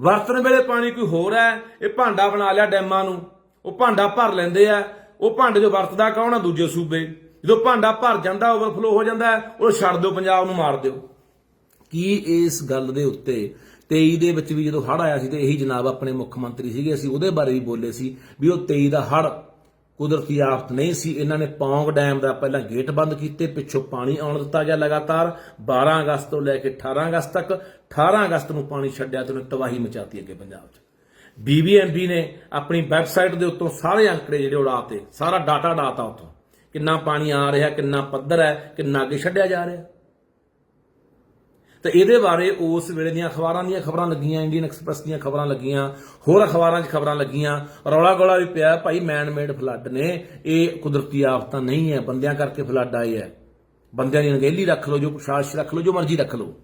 ਵਰਤਣ ਵੇਲੇ ਪਾਣੀ ਕੋਈ ਹੋਰ ਹੈ? ਇਹ ਭਾਂਡਾ ਬਣਾ ਲਿਆ ਡੈਮਾਂ ਨੂੰ। ਉਹ ਭਾਂਡਾ ਭਰ ਲੈਂਦੇ ਆ। ਉਹ ਭਾਂਡੇ ਜੋ ਵਰਤਦਾ ਕੌਣ ਆ? ਦੂਜੇ ਸੂਬੇ। ਜਦੋਂ ਭਾਂਡਾ ਭਰ ਜਾਂਦਾ ਓਵਰਫਲੋ ਹੋ ਜਾਂਦਾ, ਉਹ ਛੱਡ ਦਿਓ, ਪੰਜਾਬ ਨੂੰ ਮਾਰ ਦਿਓ। ਕੀ ਇਸ ਗੱਲ ਦੇ ਉੱਤੇ 23 ਦੇ ਵਿੱਚ ਵੀ ਜਦੋਂ ਹੜ ਆਇਆ ਸੀ, ਤੇ ਇਹੀ ਜਨਾਬ ਆਪਣੇ ਮੁੱਖ ਮੰਤਰੀ ਸੀਗੇ, ਅਸੀਂ ਉਹਦੇ ਬਾਰੇ ਵੀ ਬੋਲੇ ਸੀ ਵੀ ਉਹ 23 ਦਾ ਹੜ ਕੁਦਰਤੀ ਆਫਤ ਨਹੀਂ ਸੀ। ਇਹਨਾਂ ਨੇ ਪੌਂਗ ਡੈਮ ਦਾ ਪਹਿਲਾਂ ਗੇਟ ਬੰਦ ਕੀਤੇ, ਪਿੱਛੋਂ ਪਾਣੀ ਆਉਣ ਦਿੱਤਾ ਗਿਆ ਲਗਾਤਾਰ। 12 ਅਗਸਤ ਤੋਂ ਲੈ ਕੇ 18 ਅਗਸਤ ਤੱਕ 18 ਅਗਸਤ ਨੂੰ ਪਾਣੀ ਛੱਡਿਆ ਤੇ ਉਹਨੇ ਤਬਾਹੀ ਮਚਾਤੀ ਅੱਗੇ ਪੰਜਾਬ 'ਚ। ਬੀਬੀਐਮਬੀ ਨੇ ਆਪਣੀ ਵੈਬਸਾਈਟ ਦੇ ਉੱਤੋਂ ਸਾਰੇ ਅੰਕੜੇ ਜਿਹੜੇ ਉਡਾਤੇ। ਸਾਰਾ ਡਾਟਾ ਡਾਤਾ ਉੱਤੋਂ ਕਿੰਨਾ ਪਾਣੀ ਆ ਰਿਹਾ, ਕਿੰਨਾ ਪੱਧਰ ਹੈ, ਕਿੰਨਾ ਅੱਗੇ ਛੱਡਿਆ ਜਾ ਰਿਹਾ। ਤੇ ਇਹਦੇ ਬਾਰੇ ਉਸ ਵੇਲੇ ਦੀਆਂ ਅਖਬਾਰਾਂ ਦੀਆਂ ਖਬਰਾਂ ਲੱਗੀਆਂ ਇੰਡੀਅਨ ਐਕਸਪ੍ਰੈਸ ਦੀਆਂ ਖਬਰਾਂ ਲੱਗੀਆਂ, ਹੋਰ ਅਖਬਾਰਾਂ 'ਚ ਖਬਰਾਂ ਲੱਗੀਆਂ। ਰੌਲਾ ਗੋਲਾ ਵੀ ਪਿਆ, ਭਾਈ ਮੈਨ ਮੇਡ ਫਲੱਡ ਨੇ। ਇਹ ਕੁਦਰਤੀ ਆਫਤਾਂ ਨਹੀਂ ਹੈ, ਬੰਦਿਆਂ ਕਰਕੇ ਫਲੱਡ ਆਏ ਹੈ। ਬੰਦਿਆਂ ਦੀ ਅਣਗਹਿਲੀ ਰੱਖ ਲਓ, ਜੋ ਪ੍ਰਸ਼ਾਸਨ ਰੱਖ ਲਓ, ਜੋ ਮਰਜ਼ੀ ਰੱਖ ਲਓ।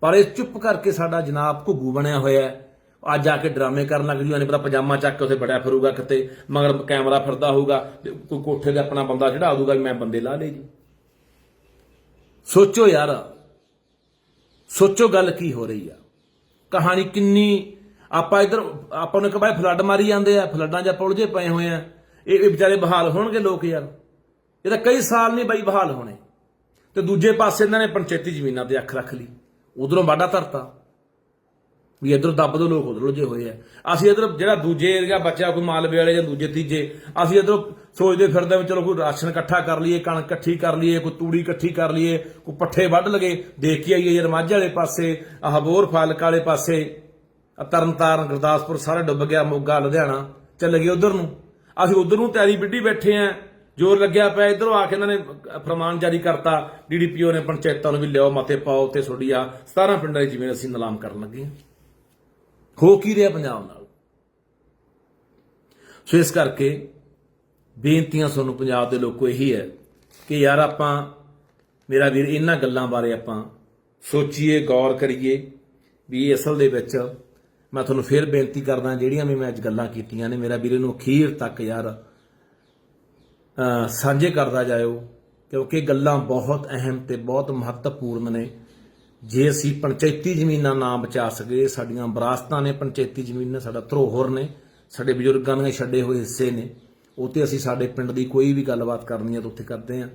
ਪਰ ਇਹ ਚੁੱਪ ਕਰਕੇ ਸਾਡਾ ਜਨਾਬ ਘੁੱਗੂ ਬਣਿਆ ਹੋਇਆ ਹੈ। ਅੱਜ ਆ ਕੇ ਡਰਾਮੇ ਕਰਨ ਲੱਗ ਜੂ ਨਹੀਂ ਪਤਾ ਪਜਾਮਾ ਚੱਕ ਕੇ ਉੱਥੇ ਬੜਿਆ ਫਿਰੂਗਾ ਕਿਤੇ, ਮਗਰ ਕੈਮਰਾ ਫਿਰਦਾ ਹੋਊਗਾ, ਤੇ ਕੋਈ ਕੋਠੇ ਤੇ ਆਪਣਾ ਬੰਦਾ ਚੜਾ ਦੂਗਾ ਵੀ ਮੈਂ ਬੰਦੇ ਲਾ ਲਏ ਜੀ। ਸੋਚੋ ਯਾਰ ਸੋਚੋ ਗੱਲ ਕੀ ਹੋ ਰਹੀ ਆ। ਕਹਾਣੀ ਕਿੰਨੀ, ਆਪਾਂ ਇਧਰ, ਆਪਾਂ ਨੂੰ ਕਹਾਂ ਫਲੱਡ ਮਾਰੀ ਜਾਂਦੇ ਆ, ਫਲੱਡਾਂ 'ਚ ਆਪਾਂ ਉਲਝੇ ਪਏ ਹੋਏ ਆ। ਇਹ ਇਹ ਵਿਚਾਰੇ ਬਹਾਲ ਹੋਣਗੇ ਲੋਕ ਯਾਰ। ਇਹ ਤਾਂ ਕਈ ਸਾਲ ਨਹੀਂ ਬਾਈ ਬਹਾਲ ਹੋਣੇ। ਤੇ ਦੂਜੇ ਪਾਸੇ ਇਹਨਾਂ ਨੇ ਪੰਚਾਇਤੀ ਜ਼ਮੀਨਾਂ ਤੇ ਅੱਖ ਰੱਖ ਲਈ। ਉਧਰੋਂ ਵਾਢਾ ਧਰਤਾ। ਵੀ ਇਧਰ ਦੱਬ ਦੋ, ਲੋਕ ਉਧਰ ਉਲਝੇ ਹੋਏ ਆ। ਅਸੀਂ ਇਧਰ ਜਿਹੜਾ ਦੂਜੇ ਏਰੀਆ ਬਚਿਆ ਕੋਈ ਮਾਲਵੇ ਵਾਲੇ ਜਾਂ ਦੂਜੇ ਤੀਜੇ, ਅਸੀਂ ਇਧਰ ਸੋਚਦੇ ਫਿਰਦੇ ਵੀ ਚਲੋ ਕੋਈ ਰਾਸ਼ਨ ਇਕੱਠਾ ਕਰ ਲਈਏ, ਕਣਕ ਇਕੱਠੀ ਕਰ ਲਈਏ, ਕੋਈ ਤੂੜੀ ਇਕੱਠੀ ਕਰ ਲਈਏ, ਕੋਈ ਪੱਠੇ ਵੱਢ ਲਗੇ। ਦੇਖ ਕੇ ਆਈਏ ਯਾਰ ਮਾਝੇ ਵਾਲੇ ਪਾਸੇ, ਆਹ ਬੋਰ ਫਾਲਕ ਵਾਲੇ ਪਾਸੇ। ਤਰਨਤਾਰਨ, ਗੁਰਦਾਸਪੁਰ ਸਾਰਾ ਡੁੱਬ ਗਿਆ ਮੋਗਾ, ਲੁਧਿਆਣਾ। ਚੱਲ ਗਏ ਉਧਰ ਨੂੰ। ਅਸੀਂ ਉਧਰ ਨੂੰ ਤਿਆਰੀ ਵਿੱਢੀ ਬੈਠੇ ਆਂ। ਜੋਰ ਲੱਗਿਆ ਪਿਆ ਇਧਰੋਂ ਆ ਕੇ ਇਹਨਾਂ ਨੇ ਫਰਮਾਨ ਜਾਰੀ ਕਰਤਾ। ਡੀਡੀਪੀਓ ਨੇ ਪੰਚਾਇਤਾਂ ਨੂੰ ਵੀ ਲਿਆਓ ਮਤੇ ਪਾਓ ਤੇ ਤੁਹਾਡੀ ਆ 17 ਪਿੰਡਾਂ ਦੀ ਜਿਵੇਂ ਅਸੀਂ ਨਿਲਾਮ ਕਰਨ ਲੱਗੇ ਹੋ ਕੀ ਰਿਹਾ ਪੰਜਾਬ ਨਾਲ? ਸੋ ਇਸ ਕਰਕੇ ਬੇਨਤੀਆਂ ਤੁਹਾਨੂੰ ਪੰਜਾਬ ਦੇ ਲੋਕੋ ਇਹੀ ਹੈ ਕਿ ਯਾਰ ਆਪਾਂ, ਮੇਰਾ ਵੀਰ, ਇਹਨਾਂ ਗੱਲਾਂ ਬਾਰੇ ਆਪਾਂ ਸੋਚੀਏ, ਗੌਰ ਕਰੀਏ ਵੀ ਅਸਲ ਦੇ ਵਿੱਚ ਮੈਂ ਤੁਹਾਨੂੰ ਫੇਰ ਬੇਨਤੀ ਕਰਦਾ, ਜਿਹੜੀਆਂ ਵੀ ਮੈਂ ਅੱਜ ਗੱਲਾਂ ਕੀਤੀਆਂ ਨੇ, ਮੇਰਾ ਵੀਰ ਨੂੰ ਅਖੀਰ ਤੱਕ ਯਾਰ ਸਾਂਝੇ ਕਰਦਾ ਜਾਇਓ, ਕਿਉਂਕਿ ਗੱਲਾਂ ਬਹੁਤ ਅਹਿਮ ਤੇ ਬਹੁਤ ਮਹੱਤਵਪੂਰਨ ਨੇ। ਜੇ ਅਸੀਂ ਪੰਚਾਇਤੀ ਜ਼ਮੀਨਾਂ ਨਾ ਬਚਾ ਸਕੇ ਸਾਡੀਆਂ ਵਿਰਾਸਤਾਂ ਨੇ ਪੰਚਾਇਤੀ ਜ਼ਮੀਨਾਂ, ਸਾਡਾ ਧਰੋਹਰ ਨੇ, ਸਾਡੇ ਬਜ਼ੁਰਗਾਂ ਨੇ ਛੱਡੇ ਹੋਏ ਹਿੱਸੇ ਨੇ। ਉਹ ਤੇ ਅਸੀਂ ਸਾਡੇ ਪਿੰਡ ਦੀ ਕੋਈ ਵੀ ਗੱਲਬਾਤ ਕਰਨੀ ਹੈ ਤਾਂ ਉੱਥੇ ਕਰਦੇ ਹਾਂ।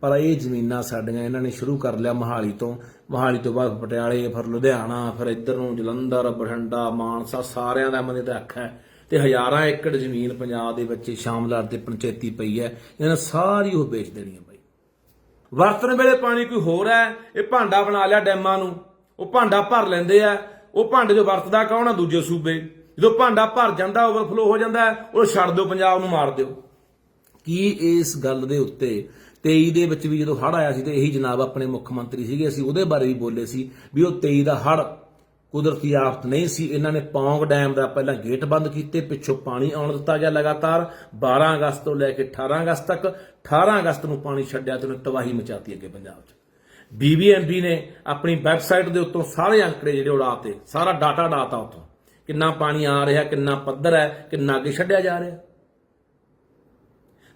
ਪਰ ਇਹ ਜ਼ਮੀਨਾਂ ਸਾਡੀਆਂ ਇਹਨਾਂ ਨੇ ਸ਼ੁਰੂ ਕਰ ਲਿਆ ਮਹਾਲੀ ਤੋਂ। ਮਹਾਲੀ ਤੋਂ ਬਾਅਦ ਪਟਿਆਲੇ, ਫਿਰ ਲੁਧਿਆਣਾ, ਫਿਰ ਇੱਧਰ ਨੂੰ ਜਲੰਧਰ, ਬਠਿੰਡਾ, ਮਾਨਸਾ ਸਾਰਿਆਂ ਦਾ ਮਨੇ ਤਾਂ ਅੱਖ ਹੈ। ਤੇ ਹਜ਼ਾਰਾਂ ਏਕੜ ਜ਼ਮੀਨ ਪੰਜਾਬ ਦੇ ਵਿੱਚ ਸ਼ਾਮਲਾਰ ਤੇ ਪੰਚਾਇਤੀ ਪਈ ਹੈ। ਇਹਨਾਂ ਨੇ ਸਾਰੀ ਉਹ ਵੇਚ ਦੇਣੀ ਹੈ ਬਾਈ। ਵਰਤਣ ਵੇਲੇ ਪਾਣੀ ਕੋਈ ਹੋਰ ਹੈ? ਇਹ ਭਾਂਡਾ ਬਣਾ ਲਿਆ ਡੈਮਾਂ ਨੂੰ। ਉਹ ਭਾਂਡਾ ਭਰ ਲੈਂਦੇ ਆ। ਉਹ ਭਾਂਡੇ ਜੋ ਵਰਤਦਾ ਕੌਣ ਆ? ਦੂਜੇ ਸੂਬੇ। ਜਦੋਂ ਭਾਂਡਾ ਭਰ ਜਾਂਦਾ ਓਵਰਫਲੋ ਹੋ ਜਾਂਦਾ, ਉਹ ਛੱਡ ਦਿਓ, ਪੰਜਾਬ ਨੂੰ ਮਾਰ ਦਿਓ। ਕੀ ਇਸ ਗੱਲ ਦੇ ਉੱਤੇ 23 ਦੇ ਵਿੱਚ ਵੀ ਜਦੋਂ ਹੜ ਆਇਆ ਸੀ ਤੇ ਇਹੀ ਜਨਾਬ ਆਪਣੇ ਮੁੱਖ ਮੰਤਰੀ ਸੀਗੇ, ਅਸੀਂ ਉਹਦੇ ਬਾਰੇ ਵੀ ਬੋਲੇ ਸੀ ਵੀ ਉਹ 23 ਦਾ ਹੜ ਕੁਦਰਤੀ ਆਫਤ ਨਹੀਂ ਸੀ। ਇਹਨਾਂ ਨੇ ਪੌਂਗ ਡੈਮ ਦਾ ਪਹਿਲਾਂ ਗੇਟ ਬੰਦ ਕੀਤੇ, ਪਿੱਛੋਂ ਪਾਣੀ ਆਉਣ ਦਿੱਤਾ ਗਿਆ ਲਗਾਤਾਰ। 12 ਅਗਸਤ ਤੋਂ ਲੈ ਕੇ 18 ਅਗਸਤ ਤੱਕ 18 ਅਗਸਤ ਨੂੰ ਪਾਣੀ ਛੱਡਿਆ ਤੇ ਉਹਨੇ ਤਬਾਹੀ ਮਚਾਤੀ ਅੱਗੇ ਪੰਜਾਬ 'ਚ। ਬੀਬੀਐਮਬੀ ਨੇ ਆਪਣੀ ਵੈਬਸਾਈਟ ਦੇ ਉੱਤੋਂ ਸਾਰੇ ਅੰਕੜੇ ਜਿਹੜੇ ਉਡਾਤੇ ਸਾਰਾ ਡਾਟਾ ਡਾਤਾ ਉੱਤੋਂ ਕਿੰਨਾ ਪਾਣੀ ਆ ਰਿਹਾ, ਕਿੰਨਾ ਪੱਧਰ ਹੈ, ਕਿੰਨਾ ਅੱਗੇ ਛੱਡਿਆ ਜਾ ਰਿਹਾ।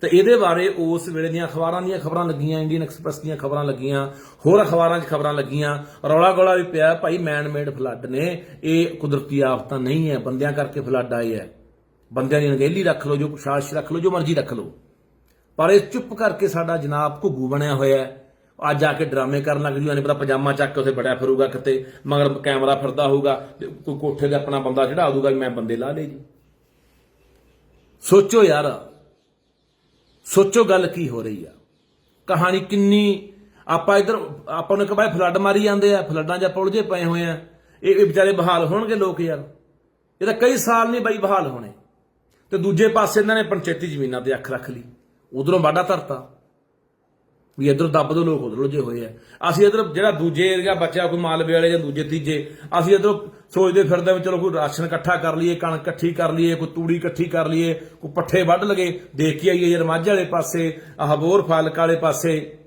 ਤੇ ਇਹਦੇ ਬਾਰੇ ਉਸ ਵੇਲੇ ਦੀਆਂ ਅਖਬਾਰਾਂ ਦੀਆਂ ਖਬਰਾਂ ਲੱਗੀਆਂ, ਇੰਡੀਅਨ ਐਕਸਪ੍ਰੈਸ ਦੀਆਂ ਖਬਰਾਂ ਲੱਗੀਆਂ, ਹੋਰ ਅਖਬਾਰਾਂ 'ਚ ਖਬਰਾਂ ਲੱਗੀਆਂ। ਰੌਲਾ ਗੋਲਾ ਵੀ ਪਿਆ, ਭਾਈ ਮੈਨ ਮੇਡ ਫਲੱਡ ਨੇ। ਇਹ ਕੁਦਰਤੀ ਆਫਤਾਂ ਨਹੀਂ ਹੈ, ਬੰਦਿਆਂ ਕਰਕੇ ਫਲੱਡ ਆਏ ਹੈ। ਬੰਦਿਆਂ ਦੀ ਅਣਗਹਿਲੀ ਰੱਖ ਲਓ, ਜੋ ਪ੍ਰਸ਼ਾਸਨ ਰੱਖ ਲਓ, ਜੋ ਮਰਜ਼ੀ ਰੱਖ ਲਓ। ਪਰ ਇਹ ਚੁੱਪ ਕਰਕੇ ਸਾਡਾ ਜਨਾਬ ਘੁੱਗੂ ਬਣਿਆ ਹੋਇਆ ਹੈ। ਅੱਜ ਆ ਕੇ ਡਰਾਮੇ ਕਰਨ ਲੱਗ ਜੂ ਨਹੀਂ ਪਤਾ ਪਜਾਮਾ ਚੱਕ ਕੇ ਉੱਥੇ ਬੜਿਆ ਫਿਰੂਗਾ ਕਿਤੇ, ਮਗਰ ਕੈਮਰਾ ਫਿਰਦਾ ਹੋਊਗਾ, ਤੇ ਕੋਈ ਕੋਠੇ ਤੇ ਆਪਣਾ ਬੰਦਾ ਚੜਾ ਦੂਗਾ ਮੈਂ ਬੰਦੇ ਲਾ ਲਏ ਜੀ। ਸੋਚੋ ਯਾਰ, ਸੋਚੋ ਗੱਲ ਕੀ ਹੋ ਰਹੀ ਆ। ਕਹਾਣੀ ਕਿੰਨੀ, ਆਪਾਂ ਇਧਰ, ਆਪਾਂ ਨੂੰ ਕਹਾਂ ਫਲੱਡ ਮਾਰੀ ਜਾਂਦੇ ਆ, ਫਲੱਡਾਂ 'ਚ ਆਪਾਂ ਉਲਝੇ ਪਏ ਹੋਏ ਆ। ਇਹ ਇਹ ਵਿਚਾਰੇ ਬਹਾਲ ਹੋਣਗੇ ਲੋਕ ਯਾਰ। ਇਹ ਤਾਂ ਕਈ ਸਾਲ ਨਹੀਂ ਬਾਈ ਬਹਾਲ ਹੋਣੇ। ਤੇ ਦੂਜੇ ਪਾਸੇ ਇਹਨਾਂ ਨੇ ਪੰਚਾਇਤੀ ਜ਼ਮੀਨਾਂ ਤੇ ਅੱਖ ਰੱਖ ਲਈ। ਉਧਰੋਂ ਵਾਢਾ ਧਰਤਾ। ਵੀ ਇਧਰ ਦੱਬ ਦੋ ਲੋਕ ਉਧਰ ਉਲਝੇ ਹੋਏ ਆ। ਅਸੀਂ ਇਧਰ ਜਿਹੜਾ ਦੂਜੇ ਏਰੀਆ ਬਚਿਆ, ਕੋਈ ਮਾਲਵੇ ਵਾਲੇ ਜਾਂ ਦੂਜੇ ਤੀਜੇ, ਅਸੀਂ ਇਧਰ ਸੋਚਦੇ ਫਿਰਦੇ ਵੀ ਚਲੋ ਕੋਈ ਰਾਸ਼ਨ ਇਕੱਠਾ ਕਰ ਲਈਏ, ਕਣਕ ਇਕੱਠੀ ਕਰ ਲਈਏ, ਕੋਈ ਤੂੜੀ ਇਕੱਠੀ ਕਰ ਲਈਏ, ਕੋਈ ਪੱਠੇ ਵੱਢ ਲਗੇ। ਦੇਖ ਕੇ ਆਈਏ ਯਾਰ ਮਾਝੇ ਵਾਲੇ ਪਾਸੇ, ਆਹ ਫਾਲਕ ਵਾਲੇ ਪਾਸੇ।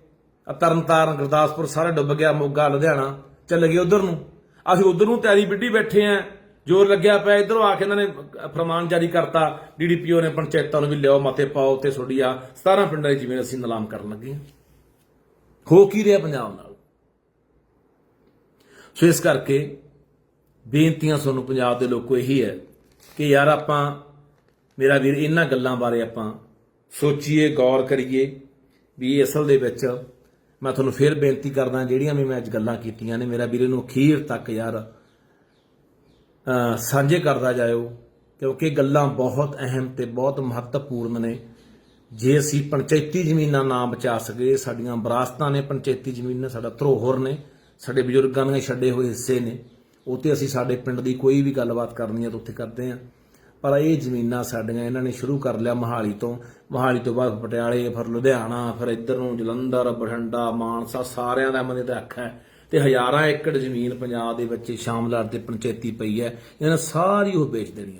ਤਰਨਤਾਰਨ, ਗੁਰਦਾਸਪੁਰ ਸਾਰਾ ਡੁੱਬ ਗਿਆ, ਮੋਗਾ, ਲੁਧਿਆਣਾ, ਚੱਲ ਗਏ ਉਧਰ ਨੂੰ। ਅਸੀਂ ਉਧਰ ਨੂੰ ਤਿਆਰੀ ਵਿੱਢੀ ਬੈਠੇ ਆਂ। ਜੋਰ ਲੱਗਿਆ ਪਿਆ ਇਧਰੋਂ ਆ ਕੇ ਇਹਨਾਂ ਨੇ ਫਰਮਾਨ ਜਾਰੀ ਕਰਤਾ। ਡੀਡੀਪੀਓ ਨੇ ਪੰਚਾਇਤਾਂ ਨੂੰ ਵੀ ਲਿਆਓ ਮਤੇ ਪਾਓ ਤੇ ਤੁਹਾਡੀ ਆ 17 ਪਿੰਡਾਂ ਦੀ ਜਿਵੇਂ ਅਸੀਂ ਨਿਲਾਮ ਕਰਨ ਲੱਗੇ ਹਾਂ। ਹੋ ਕੀ ਰਿਹਾ ਪੰਜਾਬ ਨਾਲ? ਸੋ ਇਸ ਕਰਕੇ ਬੇਨਤੀਆਂ ਤੁਹਾਨੂੰ ਪੰਜਾਬ ਦੇ ਲੋਕੋ ਇਹੀ ਹੈ ਕਿ ਯਾਰ ਆਪਾਂ, ਮੇਰਾ ਵੀਰ, ਇਹਨਾਂ ਗੱਲਾਂ ਬਾਰੇ ਆਪਾਂ ਸੋਚੀਏ, ਗੌਰ ਕਰੀਏ ਵੀ ਅਸਲ ਦੇ ਵਿੱਚ ਮੈਂ ਤੁਹਾਨੂੰ ਫੇਰ ਬੇਨਤੀ ਕਰਦਾ, ਜਿਹੜੀਆਂ ਵੀ ਮੈਂ ਅੱਜ ਗੱਲਾਂ ਕੀਤੀਆਂ ਨੇ, ਮੇਰਾ ਵੀਰ, ਇਹਨੂੰ ਅਖੀਰ ਤੱਕ ਯਾਰ ਸਾਂਝੇ ਕਰਦਾ ਜਾਇਓ, ਕਿਉਂਕਿ ਗੱਲਾਂ ਬਹੁਤ ਅਹਿਮ ਤੇ ਬਹੁਤ ਮਹੱਤਵਪੂਰਨ ਨੇ। ਜੇ ਅਸੀਂ ਪੰਚਾਇਤੀ ਜ਼ਮੀਨਾਂ ਨਾ ਬਚਾ ਸਕੇ ਸਾਡੀਆਂ ਵਿਰਾਸਤਾਂ ਨੇ ਪੰਚਾਇਤੀ ਜ਼ਮੀਨਾਂ ਸਾਡਾ ਧਰੋਹਰ ਨੇ, ਸਾਡੇ ਬਜ਼ੁਰਗਾਂ ਨੇ ਛੱਡੇ ਹੋਏ ਹਿੱਸੇ ਨੇ, ਉਹ ਤੇ ਅਸੀਂ ਸਾਡੇ ਪਿੰਡ ਦੀ ਕੋਈ ਵੀ ਗੱਲਬਾਤ ਕਰਨੀ ਹੈ ਤਾਂ ਉੱਥੇ ਕਰਦੇ ਹਾਂ। ਪਰ ਇਹ ਜ਼ਮੀਨਾਂ ਸਾਡੀਆਂ, ਇਹਨਾਂ ਨੇ ਸ਼ੁਰੂ ਕਰ ਲਿਆ ਮਹਾਲੀ ਤੋਂ। ਮਹਾਲੀ ਤੋਂ ਬਾਅਦ ਪਟਿਆਲੇ, ਫਿਰ ਲੁਧਿਆਣਾ, ਫਿਰ ਇੱਧਰ ਨੂੰ ਜਲੰਧਰ, ਬਠਿੰਡਾ, ਮਾਨਸਾ, ਸਾਰਿਆਂ ਦਾ ਮਨੇ ਤਾਂ ਅੱਖ ਹੈ। ਤੇ ਹਜ਼ਾਰਾਂ ਏਕੜ ਜ਼ਮੀਨ ਪੰਜਾਬ ਦੇ ਵਿੱਚ ਸ਼ਾਮਲਾਟ ਤੇ ਪੰਚਾਇਤੀ ਪਈ ਹੈ। ਇਹਨਾਂ ਨੇ ਸਾਰੀ ਉਹ ਵੇਚ ਦੇਣੀ